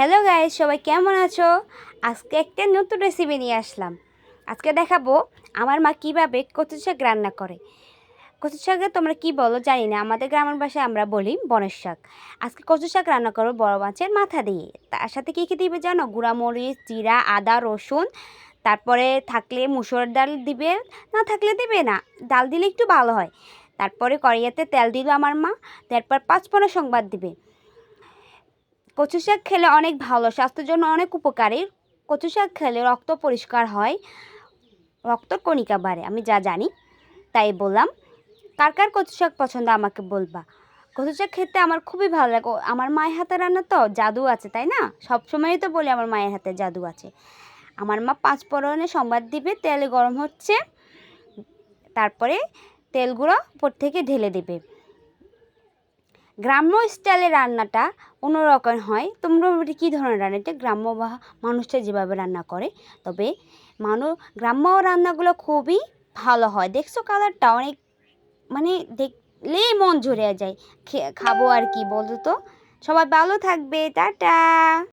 Hello guys সবাই কেমন আছো? আজকে একটা নতুন রেসিপি নিয়ে আসলাম। আজকে দেখাবো আমার মা কীভাবে কচু শাক রান্না করে। কচু শাকে তোমরা কি বলো জানি না, আমাদের গ্রামের ভাষায় আমরা বলি বনের শাক। আজকে কচু শাক রান্না করব বড় মাছের মাথা দিয়ে। তার সাথে কী কী দিবে জানো? গুঁড়ামরিচ, জিরা, আদা, রসুন, তারপরে থাকলে মুসুর ডাল দিবে, না থাকলে দিবে না, ডাল দিলে একটু ভালো হয়। তারপরে কড়াইয়াতে তেল দিল আমার মা, তারপর পাঁচপনা সংবাদ দিবে। কচু শাক খেলে অনেক ভালো, স্বাস্থ্যের জন্য অনেক উপকারী। কচু শাক খেলে রক্ত পরিষ্কার হয়, রক্ত কণিকা বাড়ে, আমি যা জানি, তাই বললাম। কার কার কচু শাক পছন্দ আমাকে বলবা? কচু শাক খেতে আমার খুবই ভালো লাগে। আমার মায়ের হাতে রান্না তো, জাদু আছে, তাই না? সব সবসময়ই তো বলি আমার মায়ের হাতে জাদু আছে। আমার মা পাঁচ পরনে সংবাদ দিবে, তেল গরম হচ্ছে, তারপরে তেলগুলো উপর থেকে ঢেলে দেবে। গ্রাম্য স্টাইলে রান্নাটা অন্যরকম হয়। তোমরা কী ধরনের রান্না? এটা গ্রাম্য বা মানুষটা যেভাবে রান্না করে। তবে মানুষ গ্রাম্য রান্নাগুলো খুবই ভালো হয়। দেখছ কালারটা অনেক মানে দেখলেই মন ঝরে যায়। খাব আর কি, বলতো? সবাই ভালো থাকবে, টাটা!